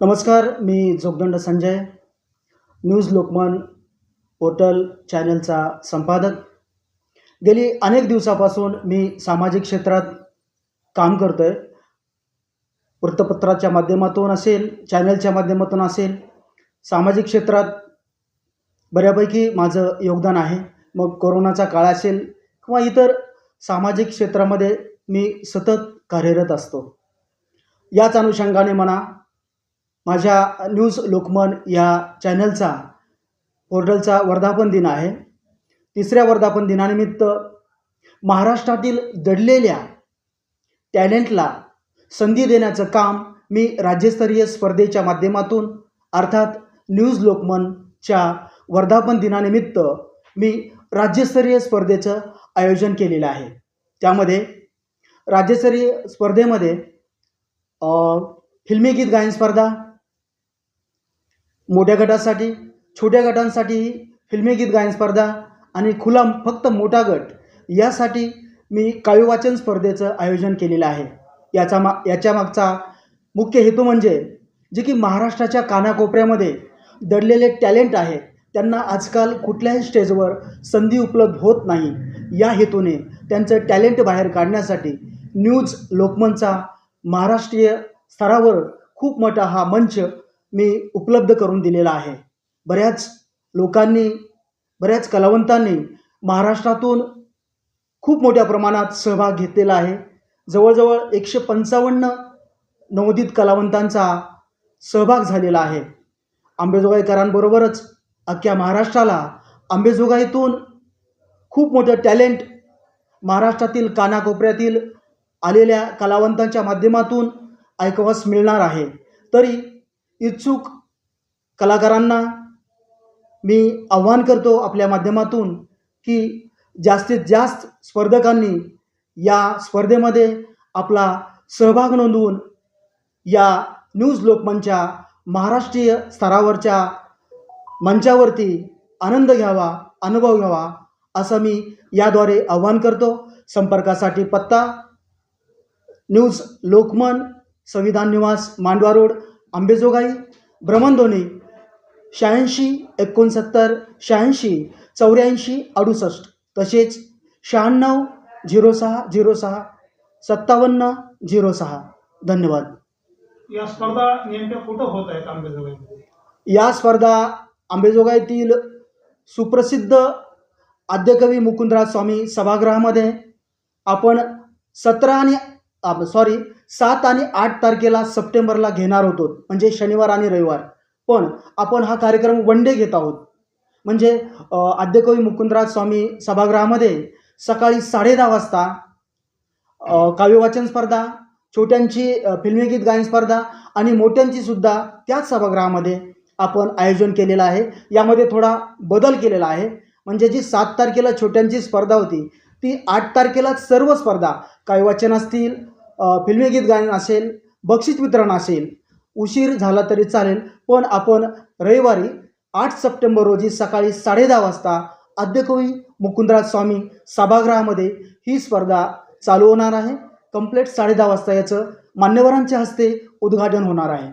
नमस्कार मी Jogdand Sanjay news Lokman portal चॅनलचा संपादक. गेली अनेक दिवसापासून मी सामाजिक क्षेत्रात काम करतो आहे वृत्तपत्राच्या माध्यमातून असेल चॅनलच्या माध्यमातून असेल सामाजिक क्षेत्रात बऱ्यापैकी माझं योगदान आहे. मग कोरोनाचा काळ असेल किंवा इतर सामाजिक क्षेत्रामध्ये मी सतत कार्यरत असतो. याच अनुषंगाने म्हणा माझ्या न्यूज लोकमन या चॅनलचा पोर्टलचा वर्धापन दिन आहे. तिसऱ्या वर्धापन दिनानिमित्त महाराष्ट्रातील दडलेल्या टॅलेंटला संधी देण्याचं काम मी राज्यस्तरीय स्पर्धेच्या माध्यमातून अर्थात न्यूज लोकमनच्या वर्धापन दिनानिमित्त मी राज्यस्तरीय स्पर्धेचं आयोजन केलेलं आहे. त्यामध्ये राज्यस्तरीय स्पर्धेमध्ये फिल्मी गीत गायन स्पर्धा मोठ्या गटासाठी छोट्या गटांसाठी फिल्मी गीत गायन स्पर्धा आणि खुला फक्त मोठा गट यासाठी मी काव्यवाचन स्पर्धेचं आयोजन केलेलं आहे. याचा मा याच्या मागचा मुख्य हेतू म्हणजे जे की महाराष्ट्राच्या कानाकोपऱ्यामध्ये दडलेले टॅलेंट आहे त्यांना आजकाल कुठल्याही स्टेजवर संधी उपलब्ध होत नाही. या हेतूने त्यांचं टॅलेंट बाहेर काढण्यासाठी न्यूज लोकमनचा महाराष्ट्रीय स्तरावर खूप मोठा हा मंच मी उपलब्ध करून दिलेला आहे. बऱ्याच लोकांनी बऱ्याच कलावंतांनी महाराष्ट्रातून खूप मोठ्या प्रमाणात सहभाग घेतलेला आहे. जवळजवळ एकशे पंचावन्न नवोदित कलावंतांचा सहभाग झालेला आहे. आंबेजोगाईकरांबरोबरच अख्ख्या महाराष्ट्राला आंबेजोगाईतून खूप मोठं टॅलेंट महाराष्ट्रातील कानाकोपऱ्यातील आलेल्या कलावंतांच्या माध्यमातून ऐकवास मिळणार आहे. तरी इच्छुक कलाकारांना मी आव्हान करतो आपल्या माध्यमातून की जास्तीत जास्त स्पर्धकांनी या स्पर्धेमध्ये आपला सहभाग नोंदवून या न्यूज लोकमनच्या महाराष्ट्रीय स्तरावरच्या मंचावरती आनंद घ्यावा अनुभव घ्यावा असं मी याद्वारे आव्हान करतो. संपर्कासाठी पत्ता न्यूज लोकमन संविधान निवास मांडवा रोड आंबेजोगाई भ्रमणध्वनी शहाऐंशी एकोणसत्तर शहाऐंशी चौऱ्याऐंशी अडुसष्ट. तसेच शहाण्णव झिरो सहा झिरो सहा सत्तावन्न झिरो सहा. धन्यवाद. या स्पर्धा नेमक्या कुठं होत आहेत आंबेजोगाईमध्ये? या स्पर्धा आंबेजोगाईतील सुप्रसिद्ध आद्यकवी मुकुंदराज स्वामी सभागृहामध्ये आपण सतरा आणि सॉरी सात आणि आठ तारखेला सप्टेंबरला घेणार होतो म्हणजे शनिवार आणि रविवार. पण आपण हा कार्यक्रम वन डे घेत आहोत. म्हणजे आद्यकवी मुकुंदराज स्वामी सभागृहामध्ये सकाळी साडे दहा वाजता काव्यवाचन स्पर्धा छोट्यांची फिल्मी गीत गायन स्पर्धा आणि मोठ्यांची सुद्धा त्याच सभागृहामध्ये आपण आयोजन केलेलं आहे. यामध्ये थोडा बदल केलेला आहे. म्हणजे जी सात तारखेला छोट्यांची स्पर्धा होती ती आठ तारखेला सर्व स्पर्धा काही असतील फिल्मी गीत गायन असेल बक्षीस वितरण असेल उशीर झाला तरी चालेल पण आपण रविवारी आठ सप्टेंबर रोजी सकाळी साडे दहा वाजता आद्यकवी मुकुंदराज स्वामी सभागृहामध्ये ही स्पर्धा चालू होणार आहे. कंप्लेट साडे दहा वाजता याचं मान्यवरांच्या हस्ते उद्घाटन होणार आहे.